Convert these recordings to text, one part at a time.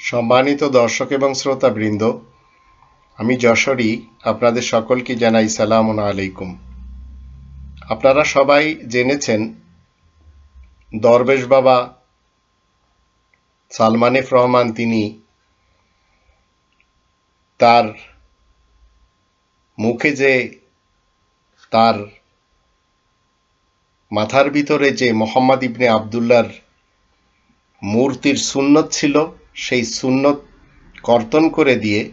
সম্মানিত দর্শক এবং শ্রোতাবৃন্দ, আমি যশোরী, আপনাদের সকলকে জানাই সালাম আলাইকুম। আপনারা সবাই জেনেছেন দরবেশ বাবা সালমানেফ রহমান, তিনি তার মুখে যে তার মাথার ভিতরে যে মোহাম্মদ ইবনে আবদুল্লার মূর্তির সুন্নত ছিল সেই সুন্নত কর্তন করে দিয়ে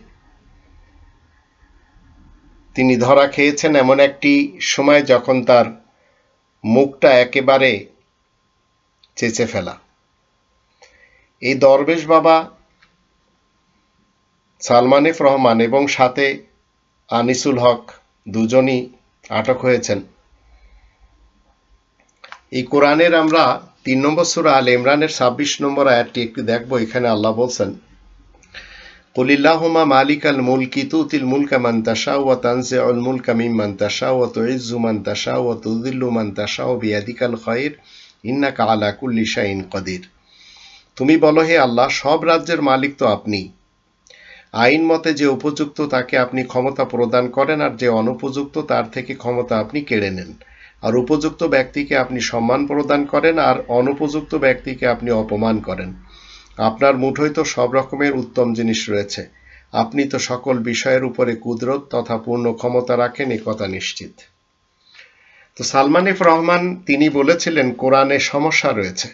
তিনি ধরা খেয়েছেন এমন একটি সময় যখন তার মুখটা একেবারে চেচে ফেলা। এই দরবেশ বাবা সালমানেফ রহমান এবং সাথে আনিসুল হক দুজনই আটক হয়েছেন। এই কোরআনের আমরা তিন নম্বর সুরা আল ইমরানের ছাব্বিশ নম্বর আয়াতটি একটু দেখব, এখানে আল্লাহ বলছেন কুলিল্লাহুমা মালিক আল মুলকি তুতিল মুলকা মান তাশা ওয়া তানজি আল মুলকা মিম্মান তাশা ওয়া মান তাশা ওয়া তুযিল্লু মান তাশা ওয়া বিয়াদিকাল খায়র ইন্নাকা আলা কুল্লি শাইইন কদির। তুমি বলো হে আল্লাহ, সব রাজ্যের মালিক তো আপনি। আইন মতে যে উপযুক্ত তাকে আপনি ক্ষমতা প্রদান করেন আর যে অনুপযুক্ত তার থেকে ক্ষমতা আপনি কেড়ে নেন। আর উপযুক্ত ব্যক্তিকে আপনি সম্মান প্রদান করেন আর অনুপযুক্ত ব্যক্তিকে আপনি অপমান করেন। আপনার মুঠোয় তো সব রকমের উত্তম জিনিস রয়েছে। আপনি তো সকল বিষয়ের উপরে কুদরত তথা পূর্ণ ক্ষমতা রাখেন, এ কথা নিশ্চিত। তো সালমানিফ রহমান, তিনি বলেছিলেন, কোরআনে সমস্যা রয়েছে।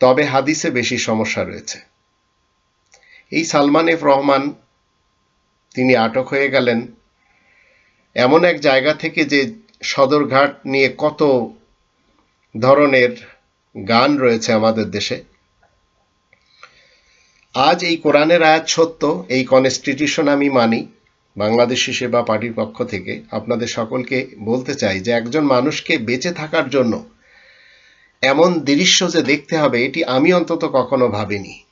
তবে হাদিসে বেশি সমস্যা রয়েছে। এই সালমান এফ রহমান, তিনি আটক হয়ে গেলেন। এমন এক জায়গা থেকে যে সদরঘাট নিয়ে কত ধরনের গান রয়েছে আমাদের দেশে? আজ এই কোরআনের আয়াত সত্য, এই কনস্টিটিউশন আমি মানি। বাংলাদেশি সেবা পার্টির পক্ষ থেকে আপনাদের সকলকে বলতে চাই যে একজন মানুষকে বেঁচে থাকার জন্য এমন দৃশ্য যে দেখতে হবে, এটি আমি অন্তত কখনো ভাবিনি।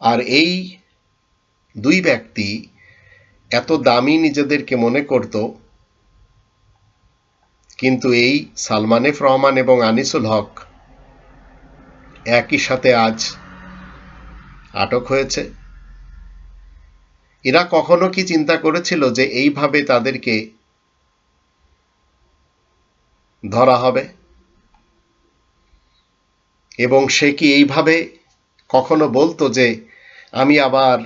আর এই দুই ব্যক্তি এত দামি নিজেদেরকে মনে করত, কিন্তু এই সালমানেফ রহমান এবং আনিসুল হক একই সাথে আজ আটক হয়েছে। এরা কখনো কি চিন্তা করেছিল যে এইভাবে তাদেরকে ধরা হবে? এবং সে কি এইভাবে কখনো বলতো যে আমি আবার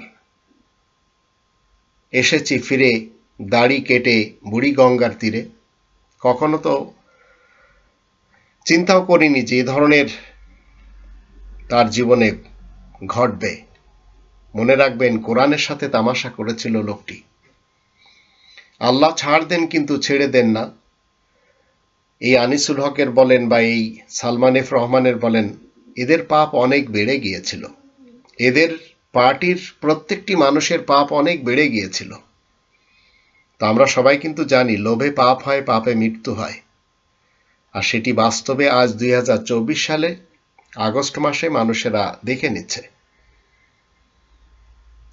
এসেছি ফিরে দাড়ি কেটে বুড়ি গঙ্গার তীরে। কখনো তো চিন্তাও করিনি যে ধরনের তার জীবনে ঘটবে। মনে রাখবেন, কোরআনের সাথে তামাশা করেছিল লোকটি। আল্লাহ ছাড় দেন কিন্তু ছেড়ে দেন না। এই আনিসুল হকের বলেন বা এই সালমান এফ রহমানের বলেন, এদের পাপ অনেক বেড়ে গিয়েছিল। এদের পার্টির প্রত্যেকটি মানুষের পাপ অনেক বেড়ে গিয়েছিল। তো আমরা সবাই কিন্তু জানি, লোভে পাপ হয়, পাপে মৃত্যু হয়। আর সেটি বাস্তবে আজ দুই হাজার চব্বিশ সালে, আগস্ট মাসে মানুষেরা দেখে নিচ্ছে।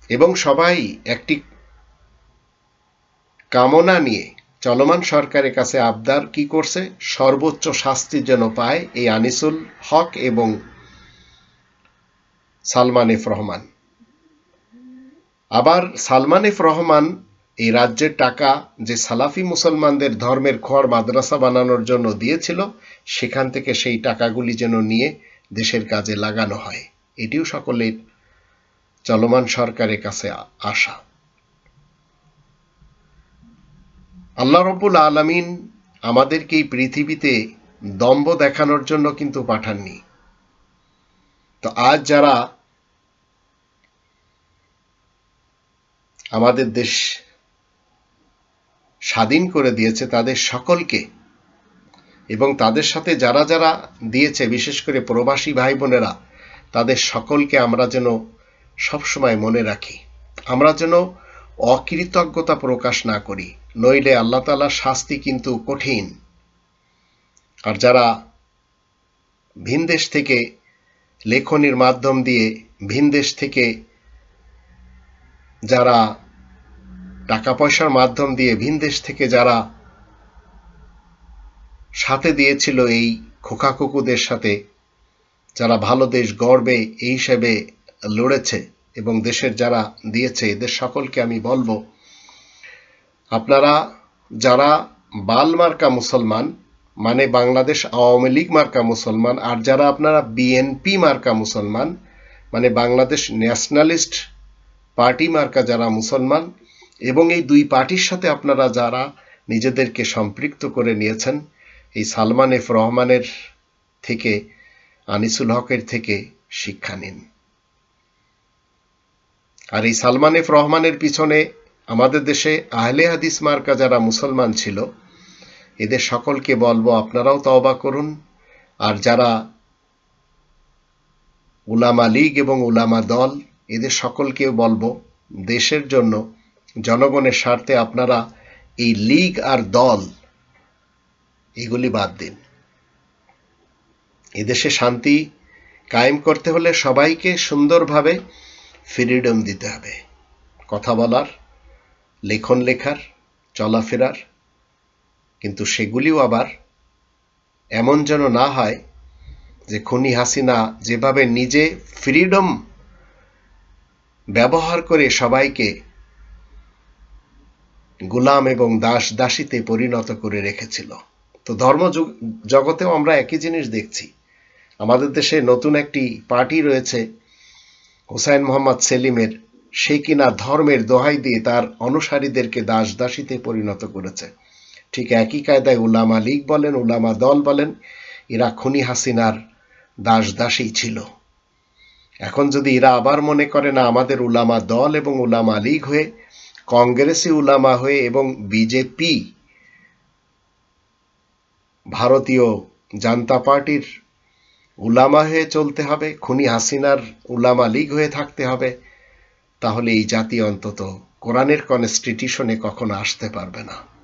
এবং সবাই একটি কামনা নিয়ে চলমান সরকারের কাছে আবদার কি করছে, সর্বোচ্চ শাস্তির যেন পায় এই আনিসুল হক এবং সালমান এফ রহমান। আবার সালমান এফ রহমান এই রাজ্যের টাকা যে সালাফি মুসলমানদের ধর্মের খড় মাদ্রাসা বানানোর জন্য দিয়েছিল, সেখান থেকে সেই টাকাগুলি যেন নিয়ে দেশের কাজে লাগানো হয়। এটিও সকলের চলমান সরকারের কাছে আশা। আল্লাহ রব্বুল আলমিন আমাদেরকে এই পৃথিবীতে দম্ভ দেখানোর জন্য কিন্তু পাঠাননি। তো আজ যারা আমাদের দেশ স্বাধীন করে দিয়েছে তাদের সকলকে এবং তাদের সাথে যারা যারা দিয়েছে, বিশেষ করে প্রবাসী ভাই বোনেরা তাদের সকলকে আমরা যেন সবসময় মনে রাখি। আমরা যেন অকৃতজ্ঞতা প্রকাশ না করি। নইলে আল্লাহ তালার শাস্তি কিন্তু কঠিন। আর যারা ভিনদেশ থেকে লেখনির মাধ্যম দিয়ে ভিনদেশ থেকে যারা টাকা পয়সার মাধ্যম দিয়ে ভিনদেশ থেকে যারা সাথে দিয়েছিল এই খোকাকুকুদের সাথে, যারা ভালো দেশ গর্বে এই হিসেবে লড়েছে এবং দেশের যারা দিয়েছে, এদের সকলকে আমি বলব, আপনারা যারা বাল মার্কা মুসলমান মানে বাংলাদেশ আওয়ামী লীগ মার্কা মুসলমান, আর যারা আপনারা বিএনপি মার্কা মুসলমান মানে বাংলাদেশ ন্যাশনালিস্ট পার্টি মার্কা যারা মুসলমান এবং এই দুই পার্টির সাথে আপনারা যারা নিজেদেরকে সম্পৃক্ত করে নিয়েছেন, এই সালমান এফ রহমানের থেকে, আনিসুল হকের থেকে শিক্ষা নিন। আর এই সালমান এফ রহমানের পিছনে আমাদের দেশে আহলে হাদিস মার্কা যারা মুসলমান ছিল, এদের সকলকে বলব আপনারাও তওবা করুন। আর যারা উলামা লীগ এবং উলামা দল এদের সকলকে বলব, দেশের জন্য, জনগণের স্বার্থে আপনারা এই লীগ আর দল, এগুলি বাদ দিন। এদেশে শান্তি কায়েম করতে হলে সবাইকে সুন্দরভাবে ফ্রিডম দিতে হবে। কথা বলার, লেখন লেখার, চলাফেরার, কিন্তু সেগুলিও আবার এমন যেন না হয় যে খুনি হাসিনা যেভাবে নিজে ফ্রিডম ব্যবহার করে সবাইকে গোলাম এবং দাস দাসীতে পরিণত করে রেখেছিল। তো ধর্ম জগতেও আমরা একই জিনিস দেখছি। আমাদের দেশে নতুন একটি পার্টি রয়েছে, হোসাইন মোহাম্মদ সেলিমের। সে কিনা ধর্মের দোহাই দিয়ে তার অনুসারীদেরকে দাস দাসীতে পরিণত করেছে। ঠিক একই কায়দায় উলামা লীগ বলেন, উলামা দল বলেন, এরা খুনি হাসিনার দাস দাসী ছিল। এখন যদি এরা আবার মনে করে, না, আমাদের উলামা দল এবং উলামা লীগ হয়ে, কংগ্রেসি উলামা হয়ে এবং বিজেপি ভারতীয় জান্তা পার্টির উলামা হয়ে চলতে হবে, খুনি হাসিনার উলামা লীগ হয়ে থাকতে হবে, তাহলে এই জাতি অন্তত কোরআনের কনস্টিটিউশনে কখনো আসতে পারবে না।